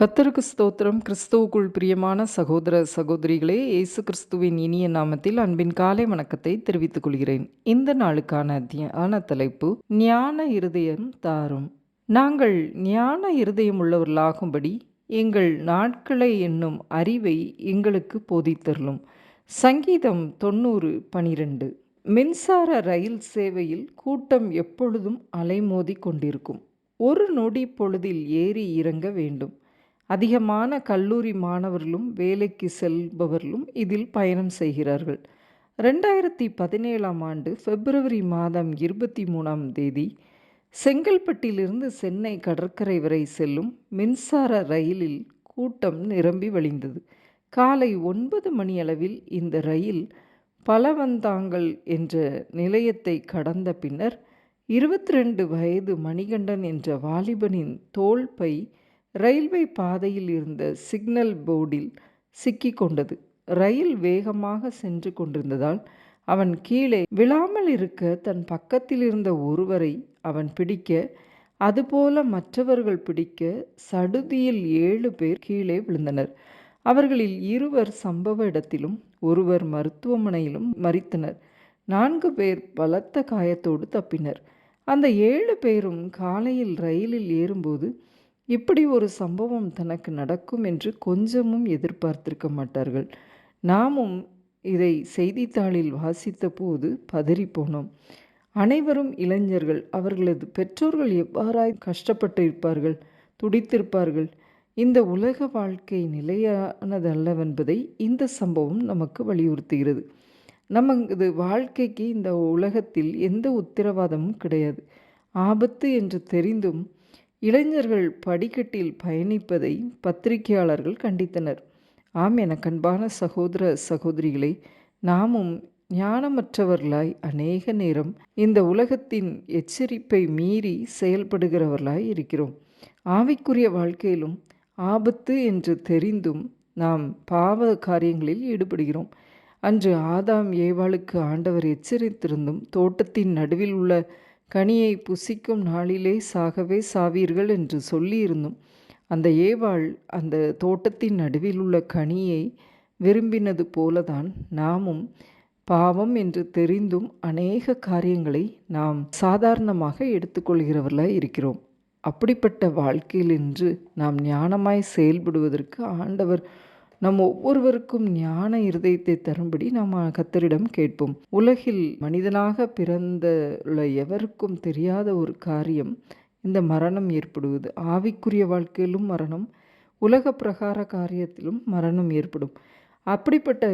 கத்தருக்கு ஸ்தோத்திரம். கிறிஸ்துவுக்குள் பிரியமான சகோதர சகோதரிகளே இயேசு கிறிஸ்துவின் இனிய நாமத்தில் அன்பின் காலை வணக்கத்தை தெரிவித்துக் கொள்கிறேன். இந்த நாளுக்கான தியான தலைப்பு ஞான இருதயம் தாரும். நாங்கள் ஞான இருதயம் உள்ளவர்களாகும்படி எங்கள் நாட்களை என்னும் அறிவை எங்களுக்கு போதித்தருளும். சங்கீதம் தொண்ணூறு பனிரெண்டு. மின்சார ரயில் சேவையில் கூட்டம் எப்பொழுதும் அலைமோதி கொண்டிருக்கும். ஒரு நொடி பொழுதில் ஏறி இறங்க வேண்டும். அதிகமான கல்லூரி மாணவர்களும் வேலைக்கு செல்பவர்களும் இதில் பயணம் செய்கிறார்கள். ரெண்டாயிரத்தி பதினேழாம் ஆண்டு பிப்ரவரி மாதம் இருபத்தி மூணாம் தேதி செங்கல்பட்டிலிருந்து சென்னை கடற்கரை வரை செல்லும் மின்சார ரயிலில் கூட்டம் நிரம்பி வழிந்தது. காலை ஒன்பது மணி அளவில் இந்த ரயில் பலவந்தாங்கல் என்ற நிலையத்தை கடந்த பின்னர் இருபத்தி ரெண்டு வயது மணிகண்டன் என்ற வாலிபனின் தோல் பை ரயில்வே பாதையில் இருந்த சிக்னல் போர்டில் சிக்கி கொண்டது ரயில் வேகமாக சென்று கொண்டிருந்ததால் அவன் கீழே விழாமல் இருக்க தன் பக்கத்தில் இருந்த ஒருவரை அவன் பிடிக்க அதுபோல மற்றவர்கள் பிடிக்க சடுதியில் ஏழு பேர் கீழே விழுந்தனர். அவர்களில் இருவர் சம்பவ இடத்திலும் ஒருவர் மருத்துவமனையிலும் மறித்தனர் நான்கு பேர் பலத்த காயத்தோடு தப்பினர். அந்த ஏழு பேரும் காலையில் ரயிலில் ஏறும்போது இப்படி ஒரு சம்பவம் தனக்கு நடக்கும் என்று கொஞ்சமும் எதிர்பார்த்திருக்க மாட்டார்கள். நாமும் இதை செய்தித்தாளில் வாசித்த போது பதறிப்போனோம். அனைவரும் இளைஞர்கள் அவர்களது பெற்றோர்கள் எவ்வாறாய் கஷ்டப்பட்டிருப்பார்கள் துடித்திருப்பார்கள் இந்த உலக வாழ்க்கை நிலையானதல்லவென்பதை இந்த சம்பவம் நமக்கு வலியுறுத்துகிறது. நமது வாழ்க்கைக்கு இந்த உலகத்தில் எந்த உத்தரவாதமும் கிடையாது. ஆபத்து என்று தெரிந்தும் இளைஞர்கள் படிக்கட்டில் பயணிப்பதை பத்திரிகையாளர்கள் கண்டித்தனர். ஆம் என கண்பான சகோதர சகோதரிகளை நாமும் ஞானமற்றவர்களாய் அநேக நேரம் இந்த உலகத்தின் எச்சரிப்பை மீறி செயல்படுகிறவர்களாய் இருக்கிறோம். ஆவிக்குரிய வாழ்க்கையிலும் ஆபத்து என்று தெரிந்தும் நாம் பாவ காரியங்களில் ஈடுபடுகிறோம். அன்று ஆதாம் ஏவாளுக்கு ஆண்டவர் எச்சரித்திருந்தும் தோட்டத்தின் நடுவில் உள்ள கனியை புசிக்கும் நாளிலே சாகவே சாவீர்கள் என்று சொல்லியிருந்தும் அந்த ஏவாள் அந்த தோட்டத்தின் நடுவில் உள்ள கனியை விரும்பினது போலதான் நாமும் பாவம் என்று தெரிந்தும் அநேக காரியங்களை நாம் சாதாரணமாக எடுத்துக்கொள்கிறவர்களாக இருக்கிறோம். அப்படிப்பட்ட வாழ்க்கையில் இன்று நாம் ஞானமாய் செயல்படுவதற்கு ஆண்டவர் நம் ஒவ்வொருவருக்கும் ஞான இருதயத்தை தரும்படி நாம் கத்தரிடம் கேட்போம். உலகில் மனிதனாக பிறந்த எவருக்கும் தெரியாத ஒரு காரியம் இந்த மரணம் ஏற்படுவது. ஆவிக்குரிய வாழ்க்கையிலும் மரணம் உலக பிரகார காரியத்திலும் மரணம் ஏற்படும். அப்படிப்பட்ட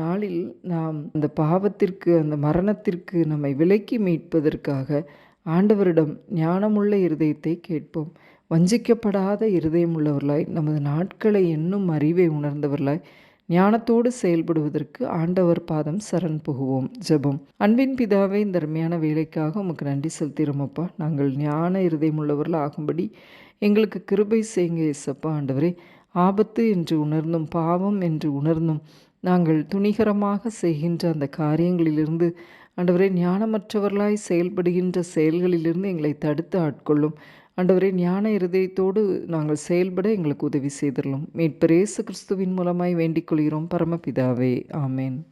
நாளில் நாம் அந்த பாவத்திற்கு அந்த மரணத்திற்கு நம்மை விலக்கி மீட்பதற்காக ஆண்டவரிடம் ஞானமுள்ள இருதயத்தை கேட்போம். வஞ்சிக்கப்படாத இருதயம் உள்ளவர்களாய் நமது நாட்களை என்னும் அறிவை உணர்ந்தவர்களாய் ஞானத்தோடு செயல்படுவதற்கு ஆண்டவர் பாதம் சரண் புகுவோம். ஜெபம். அன்பின் பிதாவே இந்த அருமையான வேலைக்காக உமக்கு நன்றி செலுத்திடுமப்பா நாங்கள் ஞான இருதயம் உள்ளவர்கள் ஆகும்படி எங்களுக்கு கிருபை செய்யுங்க இசப்பா ஆண்டவரே ஆபத்து என்று உணர்ந்தும் பாவம் என்று உணர்ந்தும் நாங்கள் துணிகரமாக செய்கின்ற அந்த காரியங்களிலிருந்து ஆண்டவரே ஞானமற்றவர்களாய் செயல்படுகின்ற செயல்களிலிருந்து எங்களை தடுத்து ஆட்கொள்ளும். ஆண்டவரே ஞான இருதயத்தோடு நாங்கள் செயல்பட எங்களுக்கு உதவி செய்திடலாம் மீட்பரேசு கிறிஸ்துவின் மூலமாய் வேண்டிக் கொள்கிறோம். பரமபிதாவே. ஆமேன்.